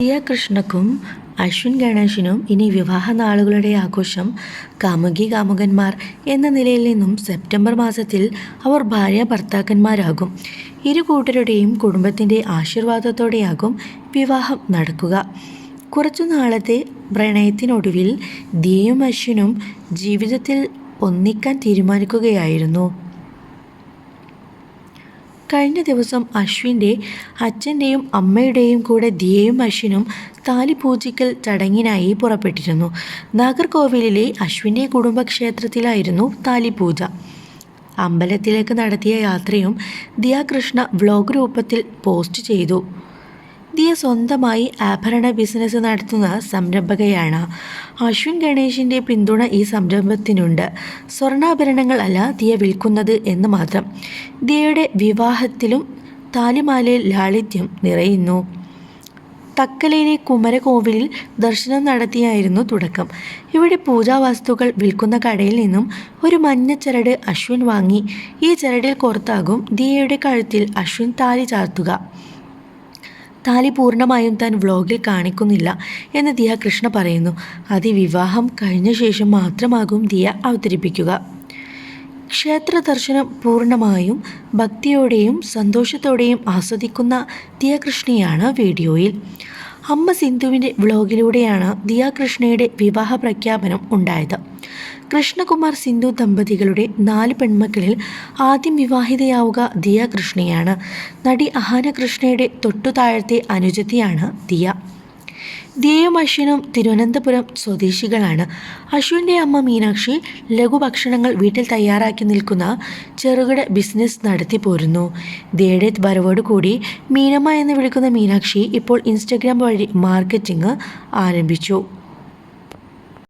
ദിയ കൃഷ്ണക്കും അശ്വിൻ ഗണേശിനും ഇനി വിവാഹ നാളുകളുടെ ആഘോഷം കാമുകി കാമുകന്മാർ എന്ന നിലയിൽ നിന്നും സെപ്റ്റംബർ മാസത്തിൽ അവർ ഭാര്യ ഭർത്താക്കന്മാരാകും. ഇരു കൂട്ടരുടെയും കുടുംബത്തിന്റെ ആശീർവാദത്തോടെയാകും വിവാഹം നടക്കുക. കുറച്ചു നാളത്തെ പ്രണയത്തിനൊടുവിൽ ദിയയും അശ്വിനും ജീവിതത്തിൽ ഒന്നിക്കാൻ തീരുമാനിക്കുകയായിരുന്നു. കഴിഞ്ഞ ദിവസം അശ്വിന്റെ അച്ഛന്റെയും അമ്മയുടെയും കൂടെ ദിയയും അശ്വിനും താലിപൂജിക്കൽ ചടങ്ങിനായി പുറപ്പെട്ടിരുന്നു. നാഗർകോവിലിലെ അശ്വിന്റെ കുടുംബക്ഷേത്രത്തിലായിരുന്നു താലിപൂജ. അമ്പലത്തിലേക്ക് നടത്തിയ യാത്രയും ദിയാകൃഷ്ണ വ്ലോഗ് രൂപത്തിൽ പോസ്റ്റ് ചെയ്തു. ദിയ സ്വന്തമായി ആഭരണ ബിസിനസ് നടത്തുന്ന സംരംഭകയാണ്. അശ്വിൻ ഗണേഷിന്റെ പിന്തുണ ഈ സംരംഭത്തിനുണ്ട്. സ്വർണാഭരണങ്ങൾ അല്ല ദിയ വിൽക്കുന്നത് എന്ന് മാത്രം. ദിയയുടെ വിവാഹത്തിലും താലിമാലയിൽ ലാളിത്യം നിറയുന്നു. തക്കലയിലെ കുമരകോവിലിൽ ദർശനം നടത്തിയായിരുന്നു തുടക്കം. ഇവിടെ പൂജാവസ്തുക്കൾ വിൽക്കുന്ന കടയിൽ നിന്നും ഒരു മഞ്ഞ ചരട് അശ്വിൻ വാങ്ങി. ഈ ചരടിൽ കോർത്താകും ദിയയുടെ കഴുത്തിൽ അശ്വിൻ താലി ചാർത്തുക. താലി പൂർണമായും താൻ വ്ളോഗിൽ കാണിക്കുന്നില്ല എന്ന് ദിയ കൃഷ്ണ പറയുന്നു. അത് വിവാഹം കഴിഞ്ഞ ശേഷം മാത്രമാകും ദിയ അവതരിപ്പിക്കുക. ക്ഷേത്ര ദർശനം പൂർണമായും ഭക്തിയോടെയും സന്തോഷത്തോടെയും ആസ്വദിക്കുന്ന ദിയ കൃഷ്ണയാണ് വീഡിയോയിൽ. അമ്മ സിന്ധുവിന്റെ വ്ളോഗിലൂടെയാണ് ദിയ കൃഷ്ണയുടെ വിവാഹ പ്രഖ്യാപനം ഉണ്ടായത്. കൃഷ്ണകുമാർ സിന്ധു ദമ്പതികളുടെ നാല് പെൺമക്കളിൽ ആദ്യം വിവാഹിതയാവുക ദിയ കൃഷ്ണയാണ്. നടി അഹാന കൃഷ്ണയുടെ തൊട്ടു താഴത്തെ അനുജത്തിയാണ് ദിയ. ദിയയും അശ്വിനും തിരുവനന്തപുരം സ്വദേശികളാണ്. അശ്വിന്റെ അമ്മ മീനാക്ഷി ലഘുഭക്ഷണങ്ങൾ വീട്ടിൽ തയ്യാറാക്കി നിൽക്കുന്ന ചെറുകിട ബിസിനസ് നടത്തി പോരുന്നു. ദിയയുടെ വരവോട് കൂടി മീനമ്മ എന്ന് വിളിക്കുന്ന മീനാക്ഷി ഇപ്പോൾ ഇൻസ്റ്റഗ്രാം വഴി മാർക്കറ്റിംഗ് ആരംഭിച്ചു.